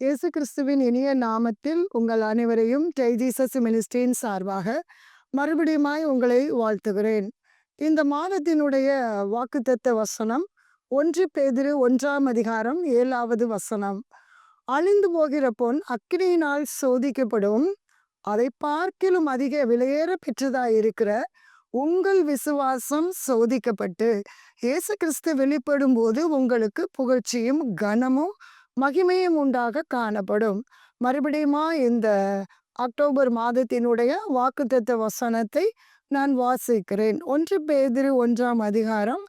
இயேசு கிறிஸ்துவின் இனிய நாமத்தில் உங்கள் அனைவரையும் ஜெய் ஜீசஸ் மினிஸ்ட்ரியின் சார்பாக மறுபடியுமாய் உங்களை வாழ்த்துகிறேன். இந்த மாதத்தினுடைய வாக்குத்தத்த வசனம் ஒன்று பேதிரு ஒன்றாம் அதிகாரம் ஏழாவது வசனம். அழிந்து போகிற பொன் அக்னியினால் சோதிக்கப்படும் அதை பார்க்கிலும் அதிக விலையேற பெற்றதாக இருக்கிற உங்கள் விசுவாசம் சோதிக்கப்பட்டு இயேசு கிறிஸ்து வெளிப்படும் போது உங்களுக்கு புகழ்ச்சியும் கனமும் மகிமையும் உண்டாக காணப்படும். மறுபடியுமா இந்த அக்டோபர் மாதத்தினுடைய வாக்குத்தத்த வசனத்தை நான் வாசிக்கிறேன். ஒன்று பேதிரு ஒன்றாம் அதிகாரம்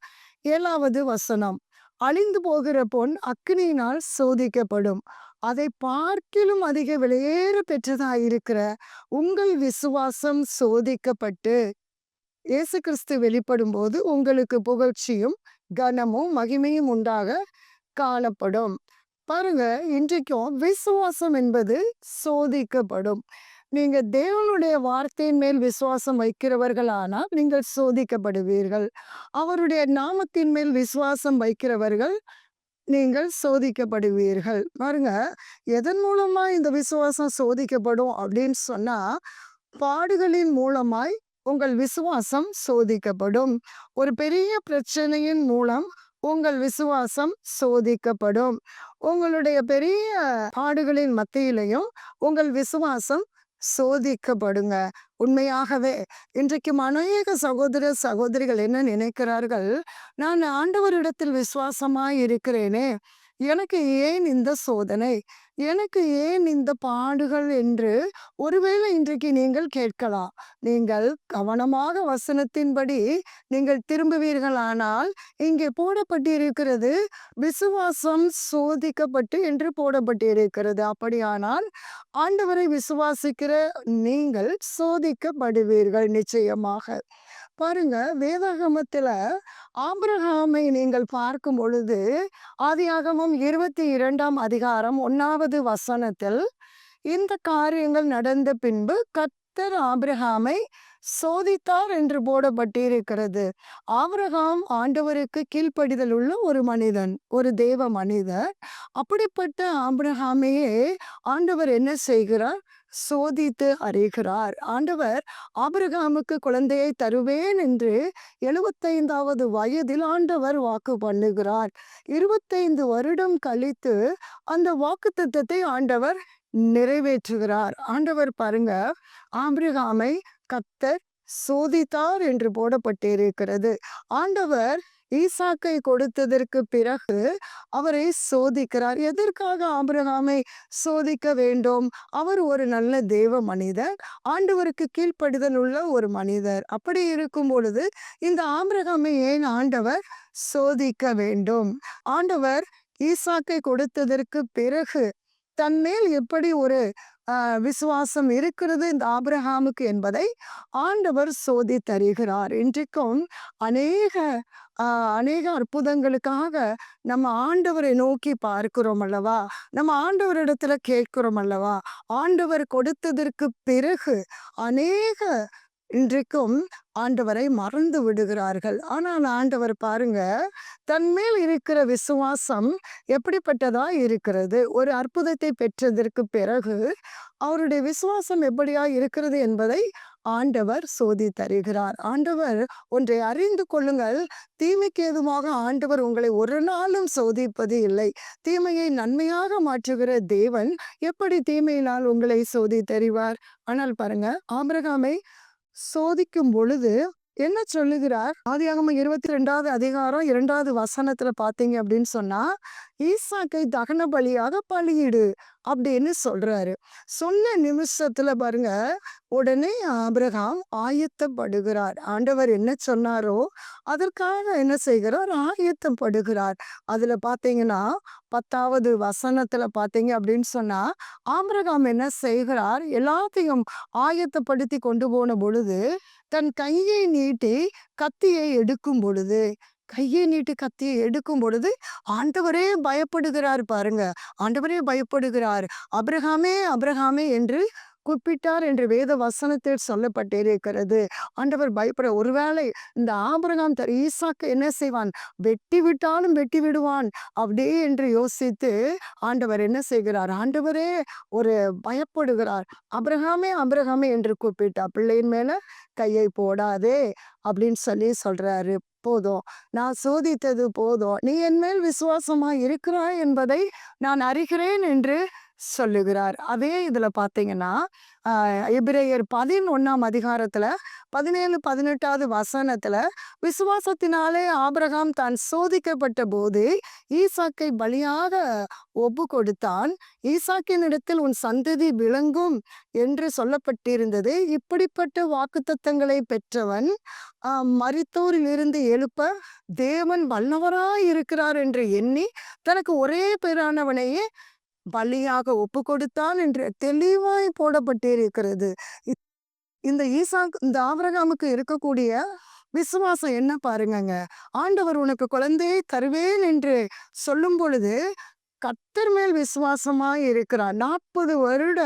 ஏழாவது வசனம். அழிந்து போகிற பொன் அக்னியினால் சோதிக்கப்படும். அதை பார்க்கிலும் அதிக வெளியேற பெற்றதாயிருக்கிற உங்கள் விசுவாசம் சோதிக்கப்பட்டு இயேசு கிறிஸ்து வெளிப்படும் போது உங்களுக்கு புகழ்ச்சியும் கனமும் மகிமையும் உண்டாக காணப்படும். பாருங்க இன்றைக்கும் விசுவாசம் என்பது சோதிக்கப்படும். நீங்க தேவனுடைய வார்த்தையின் மேல் விசுவாசம் வைக்கிறவர்களானால் நீங்கள் சோதிக்கப்படுவீர்கள். அவருடைய நாமத்தின் மேல் விசுவாசம் வைக்கிறவர்கள் நீங்கள் சோதிக்கப்படுவீர்கள். பாருங்க எதன் மூலமா இந்த விசுவாசம் சோதிக்கப்படும் அப்படின்னு சொன்னா பாடுகளின் மூலமாய் உங்கள் விசுவாசம் சோதிக்கப்படும். ஒரு பெரிய பிரச்சனையின் மூலம் உங்கள் விசுவாசம் சோதிக்கப்படும். உங்களுடைய பெரிய பாடுகளின் மத்தியிலையும் உங்கள் விசுவாசம் சோதிக்கப்படுங்க. உண்மையாகவே இன்றைக்கும் அநேக சகோதர சகோதரிகள் என்ன நினைக்கிறார்கள்? நான் ஆண்டவரிடத்தில் விசுவாசமாய் இருக்கிறேனே. எனக்கு ஏன் இந்த சோதனை? எனக்கு ஏன் இந்த பாடுகள் என்று ஒருவேளை இன்றைக்கு நீங்கள் கேட்கலாம். நீங்கள் கவனமாக வசனத்தின்படி நீங்கள் திரும்புவீர்களானால் இங்கே போடப்பட்டிருக்கிறது விசுவாசம் சோதிக்கப்பட்டு என்று போடப்பட்டிருக்கிறது. அப்படியானால் ஆண்டவரை விசுவாசிக்கிற நீங்கள் சோதிக்கப்படுவீர்கள் நிச்சயமாக. பாருங்க வேதாகமத்தில் ஆபிரகாமை நீங்கள் பார்க்கும் பொழுது ஆதியாகமும் இருபத்தி இரண்டாம் அதிகாரம் ஒன்னாவது வசனத்தில் இந்த காரியங்கள் நடந்த பின்பு கத்தர் ஆபிரகாமை சோதித்தார் என்று போடப்பட்டிருக்கிறது. ஆபிரகாம் ஆண்டவருக்கு கீழ்ப்படிதல் உள்ள ஒரு மனிதன் ஒரு தேவ மனிதர். அப்படிப்பட்ட ஆபிரகாமையே ஆண்டவர் என்ன செய்கிறார்? சோதித்து அறிகிறார். ஆண்டவர் ஆபிரகாமுக்கு குழந்தையை தருவேன் என்று எழுபத்தைந்தாவது வயதில் ஆண்டவர் வாக்கு பண்ணுகிறார். இருபத்தைந்து வருடம் கழித்து அந்த வாக்கு திட்டத்தை ஆண்டவர் நிறைவேற்றுகிறார். ஆண்டவர் பாருங்க ஆபிரகாமை கத்தர் சோதித்தார் என்று போடப்பட்டிருக்கிறது. ஆண்டவர் ஈசாக்கை கொடுத்ததற்கு பிறகு அவரை சோதிக்கிறார். எதற்காக ஆபிரகாமை சோதிக்க வேண்டும்? அவர் ஒரு நல்ல தேவ மனிதர் ஆண்டவருக்கு கீழ்ப்படுதல் உள்ள ஒரு மனிதர். அப்படி இருக்கும் பொழுது இந்த ஆபிரகாமை ஏன் ஆண்டவர் சோதிக்க வேண்டும்? ஆண்டவர் ஈசாக்கை கொடுத்ததற்கு பிறகு தன்மேல் எப்படி ஒரு விசுவாசம் இருக்கிறது இந்த ஆபிரஹாமுக்கு என்பதை ஆண்டவர் சோதி தருகிறார் இன்றைக்கும் அநேக அநேக அற்புதங்களுக்காக நம்ம ஆண்டவரை நோக்கி பார்க்கிறோம் அல்லவா? நம்ம ஆண்டவரிடத்துல கேட்கிறோம் அல்லவா? ஆண்டவர் கொடுத்ததற்கு பிறகு அநேக இன்றைக்கும் ஆண்டவரை மறந்து விடுகிறார்கள். ஆனால் ஆண்டவர் பாருங்க தன்மேல் இருக்கிற விசுவாசம் எப்படிப்பட்டதா இருக்கிறது? ஒரு அற்புதத்தை பெற்றதற்கு பிறகு அவருடைய விசுவாசம் எப்படியா இருக்கிறது என்பதை ஆண்டவர் சோதி தருகிறார். ஆண்டவர் ஒன்றை அறிந்து கொள்ளுங்கள். தீமைக்கு ஏதுமாக ஆண்டவர் உங்களை ஒரு நாளும் சோதிப்பது இல்லை. தீமையை நன்மையாக மாற்றுகிற தேவன் எப்படி தீமையினால் உங்களை சோதி தருவார்? ஆனால் பாருங்க ஆபிரகாமை சோதிக்கும் பொழுது என்ன சொல்லுகிறார்? ஆதியாகம இருபத்தி ரெண்டாவது அதிகாரம் இரண்டாவது வசனத்துல பாத்தீங்க அப்படின்னு சொன்னா ஈசாக்கை தகன பலியாக பலியிடு. அப்படின்னு சொல்றாரு. சொன்ன நிமிஷத்துல பாருங்க உடனே ஆபிரகாம் ஆயத்தப்படுகிறார். ஆண்டவர் என்ன சொன்னாரோ அதற்காக என்ன செய்கிறார் ஆயத்தப்படுகிறார். அதுல பாத்தீங்கன்னா பத்தாவது வசனத்துல பாத்தீங்க அப்படின்னு சொன்னா ஆபிரகாம் என்ன செய்கிறார்? எல்லாத்தையும் ஆயத்தப்படுத்தி கொண்டு போன பொழுது தன் கையை நீட்டி கத்தியை எடுக்கும் பொழுது கையை நீட்டு கத்தியை எடுக்கும் பொழுது ஆண்டவரே பயப்படுகிறார் பாருங்க. ஆண்டவரே பயப்படுகிறார். அப்ரஹாமே அப்ரஹாமே என்று கூப்பிட்டார் என்று வேத வசனத்தில் சொல்லப்பட்டிருக்கிறது. ஆண்டவர் பயப்பட ஒருவேளை இந்த ஆபிரகாம் தர் ஈசாக்கு என்ன செய்வான்? வெட்டி விட்டாலும் வெட்டி விடுவான். அப்படியே என்று யோசித்து ஆண்டவர் என்ன செய்கிறார்? ஆண்டவரே ஒரு பயப்படுகிறார். அபிரகாமே அபிரகாமே என்று கூப்பிட்டா பிள்ளையின் மேல கையை போடாதே அப்படின்னு சொல்லி சொல்றாரு. போதும். நான் சோதித்தது போதும். நீ என் மேல் விசுவாசமா இருக்கிறாய் என்பதை நான் அறிகிறேன் என்று சொல்லுகிறார். அதே இதில் பார்த்தீங்கன்னா ஆஹ் எபிரேயர் பதினொன்னாம் அதிகாரத்தில் பதினேழு பதினெட்டாவது வசனத்தில் விசுவாசத்தினாலே ஆபிரகாம் தான் சோதிக்கப்பட்ட போது ஈசாக்கை பலியாக ஒப்பு கொடுத்தான். ஈசாக்கின் இடத்தில் உன் சந்ததி விளங்கும் என்று சொல்லப்பட்டிருந்தது. இப்படிப்பட்ட வாக்குத்தத்தங்களை பெற்றவன் ஆஹ் மரித்தோரில் இருந்து எழுப்ப தேவன் வல்லவராய் இருக்கிறார் என்று எண்ணி தனக்கு ஒரே பேரானவனையே பலியாக ஒப்பு கொடுத்தான் என்று தெளிவாய் போடப்பட்டிருக்கிறது. இந்த ஈசாக் இந்த ஆவரகாமுக்கு இருக்கக்கூடிய விசுவாசம் என்ன பாருங்கங்க. ஆண்டவர் உனக்கு குழந்தையை தருவேன் என்று சொல்லும் பொழுது கத்தர் மேல் விசுவாசமாய் இருக்கிறார். நாற்பது வருட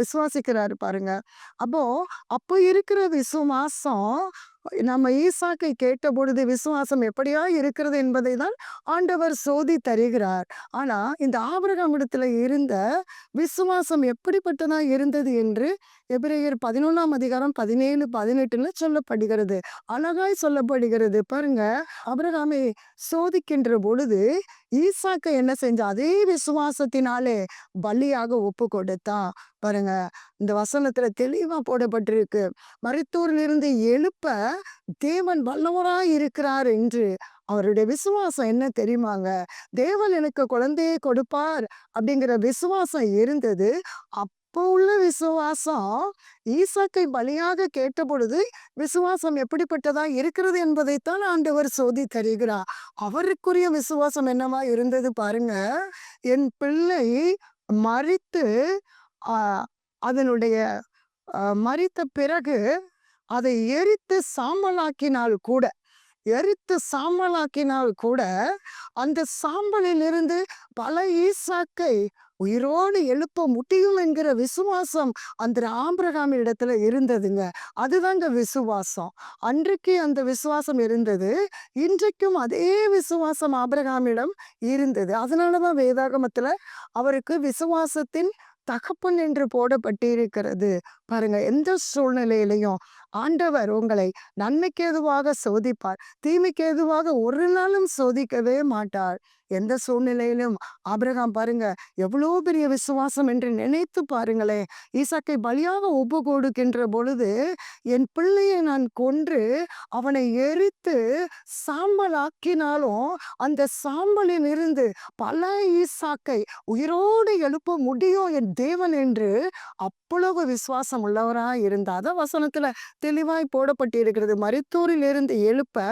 விசுவாசிக்கிறாரு பாருங்க. அப்போ அப்போ இருக்கிற விசுவாசம் நம்ம ஈசாக்கை கேட்ட பொழுது விசுவாசம் எப்படியா இருக்கிறது என்பதை தான் ஆண்டவர் சோதி தருகிறார். ஆனா இந்த ஆபரகம் இடத்துல இருந்த விசுவாசம் எப்படிப்பட்டதா இருந்தது என்று எபிரேயர் பதினொன்னாம் அதிகாரம் பதினேழு பதினெட்டுல சொல்லப்படுகிறது. அழகாய் சொல்லப்படுகிறது. பாருங்க ஆபிரகாமை சோதிக்கின்ற பொழுது ஈசாக்கை என்ன செஞ்ச அதே விசுவாசத்தினாலே பலியாக ஒப்பு கொடுத்தான் பாருங்க இந்த வசனத்துல தெளிவா போடப்பட்டிருக்கு. மருத்துவரிலிருந்து எழுப்ப தேவன் வல்லவராய் இருக்கிறார் என்று அவருடைய விசுவாசம் என்ன தெரியுமாங்க? தேவன் எனக்கு குழந்தையை கொடுப்பார் அப்படிங்கிற விசுவாசம் இருந்தது. அப்போ உள்ள விசுவாசம் ஈசாக்கை பலியாக கேட்ட பொழுது விசுவாசம் எப்படிப்பட்டதா இருக்கிறது என்பதைத்தான் ஆண்டவர் சோதி தருகிறார். அவருக்குரிய விசுவாசம் என்னவா இருந்தது பாருங்க. என் பிள்ளை மறித்து அதனுடைய மறித்த பிறகு அதை எரித்து சாம்பலாக்கினால் கூட எரித்து சாம்பலாக்கினால் கூட அந்த சாம்பலிலிருந்து பல ஈசாக்கை உயிரோடு எழுப்ப முடியும் என்கிற விசுவாசம் அந்த ஆம்பிரகாம் இடத்துல இருந்ததுங்க. அதுதாங்க விசுவாசம். அன்றைக்கு அந்த விசுவாசம் இருந்தது. இன்றைக்கும் அதே விசுவாசம் ஆபிரகாமிடம் இருந்தது. அதனால தான் வேதாகமத்தில் அவருக்கு விசுவாசத்தின் தகப்பன் என்று போடப்பட்டிருக்கிறது. பாருங்க எந்த சூழ்நிலையிலையும் ஆண்டவர் உங்களை நன்மைக்கு எதுவாக சோதிப்பார் தீமைக்கு எதுவாக ஒரு நாளும் சோதிக்கவே மாட்டார். எந்த சூழ்நிலையிலும் ஆபிரகாம் பாருங்க எவ்வளோ பெரிய விசுவாசம் என்று நினைத்து பாருங்களே ஈசாக்கை பலியாக ஒப்பு கொடுக்கின்ற பொழுது என் பிள்ளையை நான் கொன்று அவனை எரித்து சாம்பலாக்கினாலும் அந்த சாம்பலில் இருந்து பல ஈசாக்கை உயிரோடு எழுப்ப முடியும் என் தேவன் என்று அவ்வளவு விசுவாசம் உள்ளவராக இருந்தால் தான் வசனத்தில் தெளிவாய் போடப்பட்டு இருக்கிறது இருந்து எழுப்ப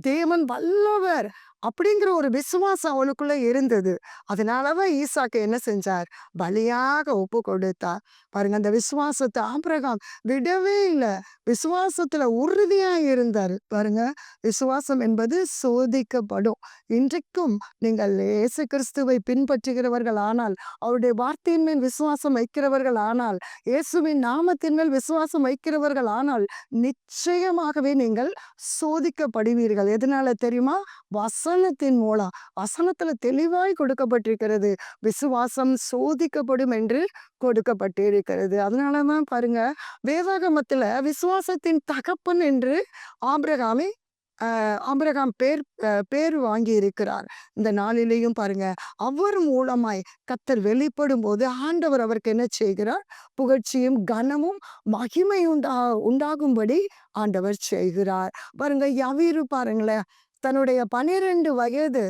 தேவன் வல்லவர் அப்படிங்கிற ஒரு விசுவாசம் அவளுக்குள்ள இருந்தது. அதனாலதான் ஈசாக்கு என்ன செஞ்சார்? பலியாக ஒப்பு கொடுத்தார். பாருங்க அந்த விசுவாசத்தை ஆபிரகாம் விடவே இல்லை. விசுவாசத்துல உறுதியா இருந்தார். பாருங்க விசுவாசம் என்பது சோதிக்கப்படும். இன்றைக்கும் நீங்கள் இயேசு கிறிஸ்துவை பின்பற்றுகிறவர்கள் ஆனால் அவருடைய வார்த்தையின் மேல் விசுவாசம் வைக்கிறவர்கள் ஆனால் இயேசுவின் நாமத்தின் மேல் விசுவாசம் வைக்கிறவர்கள் ஆனால் நிச்சயமாகவே நீங்கள் சோதிக்கப்படுவீர்கள். எதனால தெரியுமா? வசனத்தின் மூலம் வசனத்துல தெளிவாய் கொடுக்கப்பட்டிருக்கிறது. விசுவாசம் சோதிக்கப்படும் என்று கொடுக்கப்பட்டிருக்கிறது. அதனாலதான் பாருங்க வேதாகமத்துல விசுவாசத்தின் தகப்பன் என்று ஆபிரகாமை ஆஹ் ஆபிரகாம் பேர் பேர் வாங்கி இருக்கிறார் இந்த நாளிலேயும் பாருங்க அவர் மூலமாய் கத்தர் வெளிப்படும் போது ஆண்டவர் அவருக்கு என்ன செய்கிறார்? புகழ்ச்சியும் கனமும் மகிமை உண்டா உண்டாகும்படி ஆண்டவர் செய்கிறார். பாருங்க யவீரு பாருங்களேன் தன்னுடைய பனிரெண்டு வயது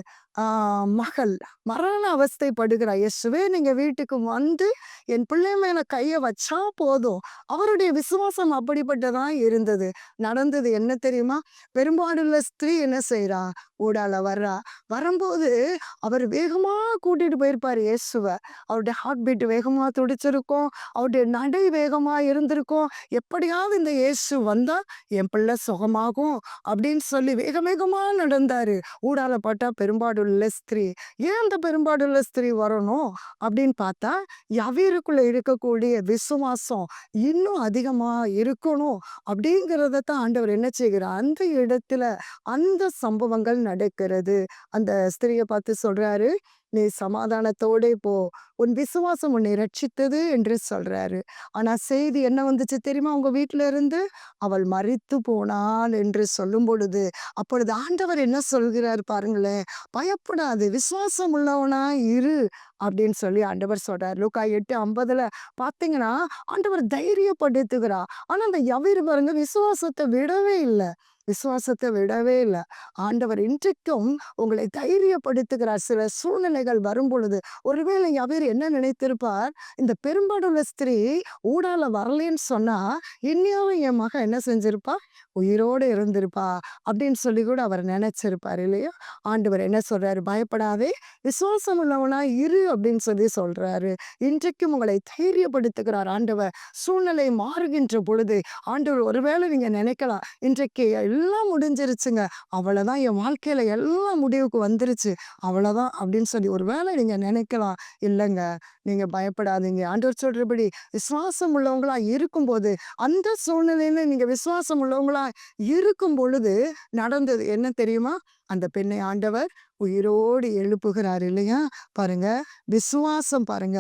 மகள். மரண அவஸ்தைப்படுகிற. இயேசுவே நீங்க வீட்டுக்கு வந்து என் பிள்ளை மேல கைய வச்சா போதும். அவருடைய விசுவாசம் அப்படிப்பட்டதான் இருந்தது. நடந்தது என்ன தெரியுமா? பெரும்பாடுள்ள ஸ்திரீ என்ன செய்யறா ஊடால வர்றா. வரும்போது அவர் வேகமா கூட்டிட்டு போயிருப்பாரு இயேசுவை. அவருடைய ஹார்ட் பீட் வேகமா துடிச்சிருக்கும். அவருடைய நடை வேகமா இருந்திருக்கும். எப்படியாவது இந்த இயேசு வந்தா என் பிள்ளை சுகமாகும் அப்படின்னு சொல்லி வேக வேகமா நடந்தாரு. ஊடால பட்டா பெரும்பாடுள்ள பெரும்பாடுள்ள ஸ்திரீ. ஏன் அந்த பெரும்பாடுள்ள ஸ்திரீ வரணும்? அப்படின்னு பார்த்தா யவீருக்குள்ள இருக்கக்கூடிய விசுவாசம் இன்னும் அதிகமாக இருக்கணும் அப்படிங்கிறத தான் ஆண்டவர் என்ன செய்கிறார்? அந்த இடத்துல அந்த சம்பவங்கள் நடக்கிறது. அந்த ஸ்திரியை பார்த்து சொல்றாரு நீ சமாதானத்தோடே போ. உன் விசுவாசம் உன்னை ரட்சித்தது என்று சொல்றாரு. ஆனா செய்தி என்ன வந்துச்சு தெரியுமா? உங்க வீட்டுல இருந்து அவள் மறித்து போனாள் என்று சொல்லும் பொழுது அப்பொழுது ஆண்டவர் என்ன சொல்கிறார் பாருங்களேன் பயப்படாது விசுவாசம் உள்ளவனா இரு அப்படின்னு சொல்லி ஆண்டவர் சொல்றார். லூக்கா எட்டு ஐம்பதுல பாத்தீங்கன்னா ஆண்டவர் தைரியப்படுத்துகிறா ஆனா அந்த யவீர் பாருங்க விசுவாசத்தை விடவே இல்லை. விசுவாசத்தை விடவே இல்லை. ஆண்டவர் இன்றைக்கும் உங்களை தைரியப்படுத்துகிறார். சில சூழ்நிலைகள் வரும் பொழுது ஒருவேளை அவர் என்ன நினைத்திருப்பார்? இந்த பெரும்பாடுள்ள ஸ்திரீ ஊடால வரலன்னு சொன்னா இன்னியாவும் என் மகன் என்ன செஞ்சிருப்பா? உயிரோடு இருந்திருப்பா அப்படின்னு சொல்லி கூட அவர் நினைச்சிருப்பார் இல்லையா? ஆண்டவர் என்ன சொல்றாரு? பயப்படாதே. விசுவாசம் உள்ளவனா இரு அப்படின்னு சொல்லி சொல்றாரு. இன்றைக்கும் உங்களை தைரியப்படுத்துகிறார் ஆண்டவர். சூழ்நிலை மாறுகின்ற பொழுது ஆண்டவர் ஒருவேளை நீங்க நினைக்கலாம் இன்றைக்கு எல்லாம் முடிஞ்சிருச்சுங்க. அவ்வளோதான் என் வாழ்க்கையில் எல்லாம் முடிவுக்கு வந்துருச்சு. அவ்வளோதான் அப்படின்னு சொல்லி ஒரு வேளை நீங்கள் நினைக்கலாம். இல்லைங்க. நீங்கள் பயப்படாதீங்க. ஆண்டவர் சொல்கிறபடி விசுவாசம் உள்ளவங்களா இருக்கும்போது அந்த சூழ்நிலையில நீங்கள் விசுவாசம் உள்ளவங்களா இருக்கும் பொழுது நடந்தது என்ன தெரியுமா? அந்த பெண்ணை ஆண்டவர் உயிரோடு எழுப்புகிறார் இல்லையா? பாருங்க. விசுவாசம் பாருங்க.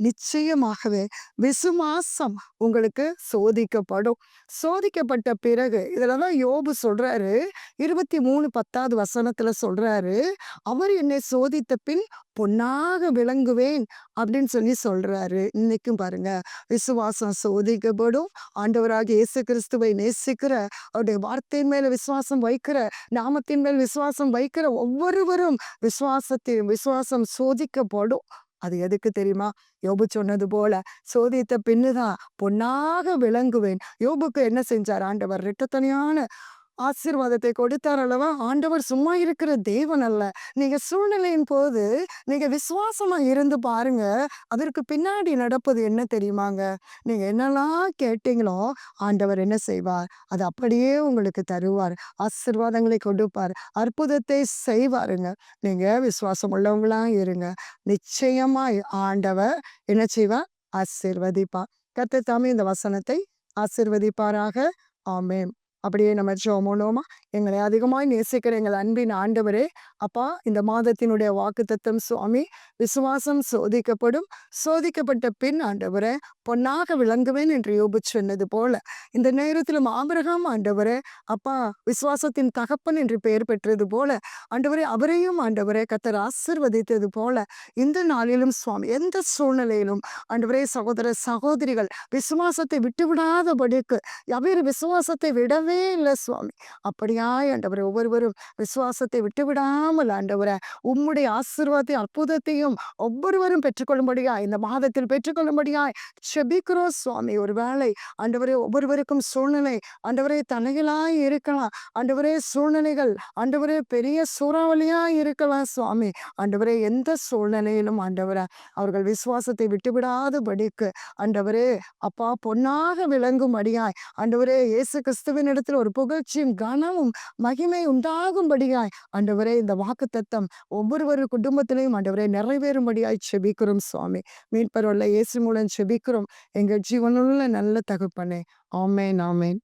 நிச்சயமாகவே விசுவாசம் உங்களுக்கு சோதிக்கப்படும். சோதிக்கப்பட்ட பிறகு இதுலதான் யோபு சொல்றாரு இருபத்தி மூணு பத்தாவது வசனத்துல சொல்றாரு அவர் என்னை சோதித்த பின் பொன்னாக விளங்குவேன் அப்படின்னு சொல்லி சொல்றாரு. இன்னைக்கும் பாருங்க விசுவாசம் சோதிக்கப்படும். ஆண்டவராக இயேசு கிறிஸ்துவை நேசிக்கிற அவருடைய வார்த்தையின் மேல விசுவாசம் வைக்கிற நாமத்தின் மேல் விசுவாசம் வைக்கிற ஒவ்வொருவரும் விசுவாசத்தையும் விசுவாசம் சோதிக்கப்படும். அது எதுக்கு தெரியுமா? யோபு சொன்னது போல சோதித்த பின்னுதான் பொன்னாக விளங்குவேன். யோபுக்கு என்ன செஞ்சார் ஆண்டவர்? ரெட்டத்தனையான ஆசீர்வாதத்தை கொடுத்தார் அல்லவா? ஆண்டவர் சும்மா இருக்கிற தேவன் அல்ல. நீங்க சூழ்நிலையின் போது நீங்க விசுவாசமா இருந்து பாருங்க அதற்கு பின்னாடி நடப்பது என்ன தெரியுமாங்க? நீங்க என்னெல்லாம் கேட்டீங்களோ ஆண்டவர் என்ன செய்வார்? அது அப்படியே உங்களுக்கு தருவார். ஆசீர்வாதங்களை கொடுப்பார். அற்புதத்தை செய்வாருங்க. நீங்க விசுவாசம் உள்ளவங்களா இருங்க. நிச்சயமா ஆண்டவர் என்ன செய்வார்? ஆசீர்வதிப்பார். கத்த தாமே இந்த வசனத்தை ஆசிர்வதிப்பாராக. ஆமேன். அப்படியே நம்ம ஜோமோனோமா எங்களை அதிகமாய் நேசிக்கிற எங்கள் அன்பின் ஆண்டவரே அப்பா இந்த மாதத்தினுடைய வாக்கு தத்துவம் சுவாமி விசுவாசம் சோதிக்கப்படும் சோதிக்கப்பட்ட பின் ஆண்டவரே பொன்னாக விளங்குவேன் என்று யோபு சொன்னது போல இந்த நேரத்திலும் ஆபிரகாம் ஆண்டவரே அப்பா விசுவாசத்தின் தகப்பன் என்று பெயர் பெற்றது போல ஆண்டவரே அவரையும் ஆண்டவரே கத்தர் ஆசிர்வதித்தது போல இந்த நாளிலும் சுவாமி எந்த சூழ்நிலையிலும் ஆண்டவரே சகோதர சகோதரிகள் விசுவாசத்தை விட்டுவிடாதபடிக்கு எவர் விசுவாசத்தை விடவே விடவே இல்லை சுவாமி அப்படியா? ஆண்டவரை ஒவ்வொருவரும் விசுவாசத்தை விட்டு விடாமல் ஆண்டவரை உம்முடைய ஆசீர்வாதத்தை அற்புதத்தையும் ஒவ்வொருவரும் பெற்றுக்கொள்ளும்படியா இந்த மாதத்தில் பெற்றுக்கொள்ளும்படியாய் செபிக்கிறோம் சுவாமி. ஒரு வேளை ஆண்டவரே ஒவ்வொருவருக்கும் சூழ்நிலை ஆண்டவரே தலைகளாய் இருக்கலாம். ஆண்டவரே சூழ்நிலைகள் ஆண்டவரே பெரிய சூறாவளியா இருக்கலாம் சுவாமி. ஆண்டவரே எந்த சூழ்நிலையிலும் ஆண்டவரை அவர்கள் விசுவாசத்தை விட்டுவிடாதபடிக்கு ஆண்டவரே அப்பா பொன்னாக விளங்கும்படியாய் ஆண்டவரே இயேசு கிறிஸ்துவின் இடத்துல ஒரு புகழ்ச்சியும் கனமும் மகிமை உண்டாகும்படியாய் ஆண்டவரே இந்த வாக்கு தத்தம் ஒவ்வொருவரு குடும்பத்திலையும் ஆண்டவரே நிறைவேறும்படியாய் செபிக்கிறோம் சுவாமி. மீட்பரோல்ல இயேசு மூலம் செபிக்கிறோம். எங்கள் ஜீவனுள்ள நல்ல தகுப்பனே. ஆமேன் ஆமேன்.